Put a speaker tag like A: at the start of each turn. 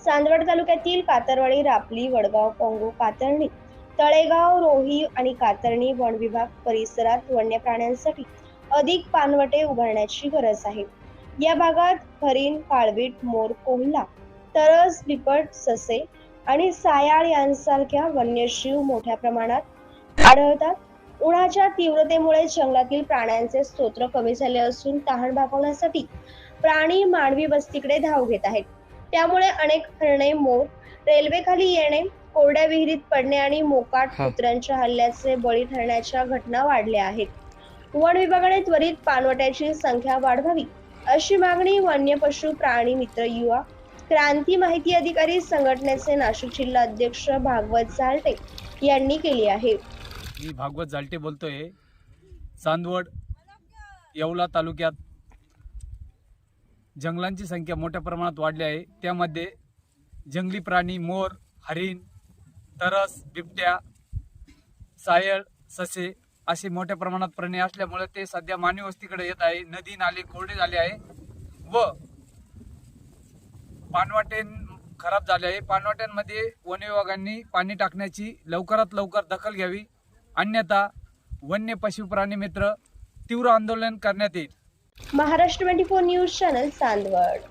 A: चांदवड तालुक्यातील कातरवाडी रापली वडगाव पोंगू कातरणी तळेगाव रोही आणि कातरणी वन विभाग परिसरात वन्य प्राण्यांसाठी अधिक पानवटे उभारण्याची गरज आहे. या भागात हरिण काळवीट मोर कोल्हा तरस बिपट ससे आणि सायाळ यांसारख्या वन्यजीव मोठ्या प्रमाणात आढळतात. उन्हाच्या तीव्रतेमुळे जंगलातील प्राण्यांचे स्तोत्र कमी झाले असून तहान भागवण्यासाठी प्राणी मानवी वस्तीकडे धाव घेत आहेत. त्यामुळे अनेक हरणे मोर रेल्वेखाली येणे कोरड्या विहिरीत पडणे आणि मोकाट. कुत्र्यांच्या हल्ल्याचे बळी ठरण्याच्या घटना वाढल्या आहेत. वन विभागाने त्वरित पानवट्याची संख्या वाढवावी अशी मागणी वन्य पशु प्राणी मित्र युवा क्रांती माहिती अधिकारी संघटनेचे नाशिक जिल्हा अध्यक्ष भागवत साल्टे यांनी केली आहे.
B: मी भागवत जालटे बोलतोय. चांदवड येवला तालुक्यात जंगलांची संख्या मोठ्या प्रमाणात वाढली आहे. त्यामध्ये जंगली प्राणी मोर हरिण तरस बिबट्या सायळ ससे असे मोठ्या प्रमाणात प्राणी असल्यामुळे ते सध्या मानवी वस्तीकडे येत आहे. नदी नाले कोरडे झाले आहे व पाणवाटे खराब झाले आहे. पानवाट्यांमध्ये वन विभागांनी पाणी टाकण्याची लवकरात लवकर दखल घ्यावी. अन्यथा वन्य पशुप्राणी मित्र तीव्र आंदोलन करण्यात येईल.
A: Maharashtra twenty four news channel Chandwad.